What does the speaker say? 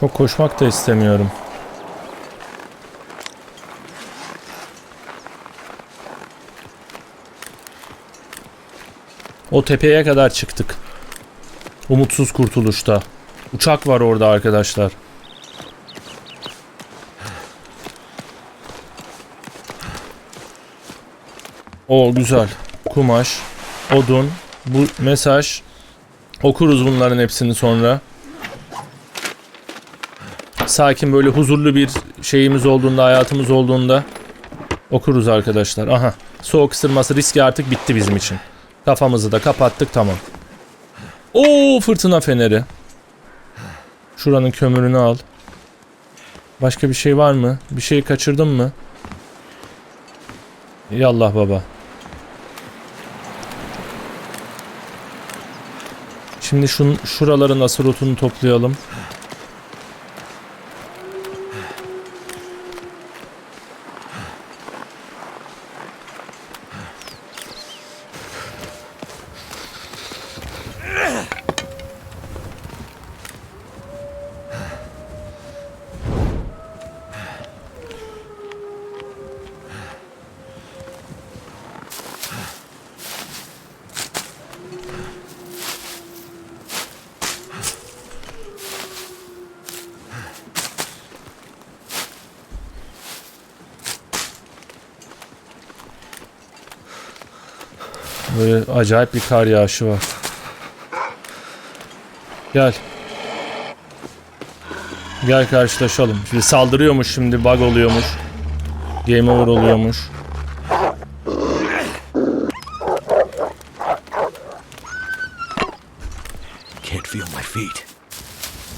Çok koşmak da istemiyorum. O tepeye kadar çıktık. Umutsuz kurtuluşta. Uçak var orada arkadaşlar. O güzel. Kumaş, odun, bu mesaj. Okuruz bunların hepsini sonra. Sakin böyle huzurlu bir şeyimiz olduğunda, hayatımız olduğunda okuruz arkadaşlar. Aha. Soğuk ısırması riski artık bitti bizim için. Kafamızı da kapattık tamam. Oo fırtına feneri. Şuranın kömürünü al. Başka bir şey var mı? Bir şey kaçırdım mı? Yallah baba. Şimdi şun, şuraların asırotunu toplayalım. Böyle acayip bir kar yağışı var. Gel. Gel karşılaşalım. Şimdi saldırıyormuş şimdi bug oluyormuş. Game over oluyormuş. Can't feel my feet.